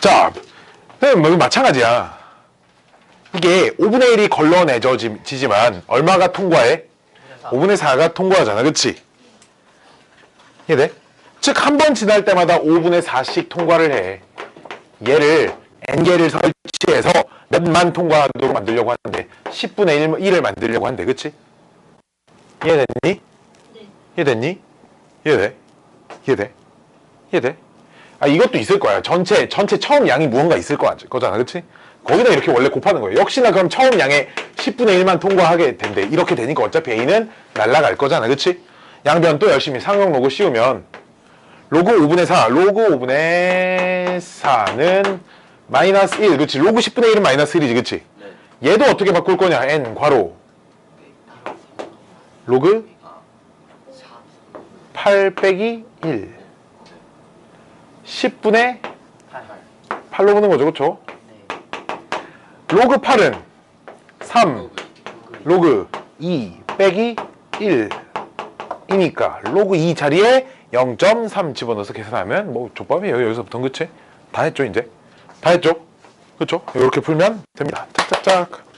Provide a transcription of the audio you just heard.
자, 선생님, 뭐 마찬가지야. 이게 5분의 1이 걸러내지지만 얼마가 통과해? 5분의 4가 통과하잖아. 그치? 이해돼? 즉, 한 번 지날 때마다 5분의 4씩 통과를 해. 얘를 n개를 설치해서 몇만 통과하도록 만들려고 하는데 10분의 1, 을 만들려고 한대. 그치? 이해됐니? 이해됐니? 이해돼? 이해돼? 이해돼? 아 이것도 있을 거야. 전체 전체 처음 양이 무언가 있을 거, 거잖아, 그렇지? 거기다 이렇게 원래 곱하는 거예요. 역시나 그럼 처음 양의 10분의 1만 통과하게 된대. 이렇게 되니까 어차피 a는 날라갈 거잖아, 그렇지? 양변 또 열심히 상용 로그 씌우면 로그 5분의 4, 로그 5분의 4는 마이너스 1, 그렇지? 로그 10분의 1은 마이너스 1이지, 그렇지? 네. 얘도 어떻게 바꿀 거냐? n 괄호 로그 8 빼기 1 10분의 8 로 보는 거죠 그쵸? 로그 8은 3 로그 2 빼기 1 이니까 로그 2 자리에 0.3 집어넣어서 계산하면 뭐 족밥이에요 여기서부터는 그치? 다 했죠 이제? 다 했죠? 그쵸? 이렇게 풀면 됩니다 짝짝짝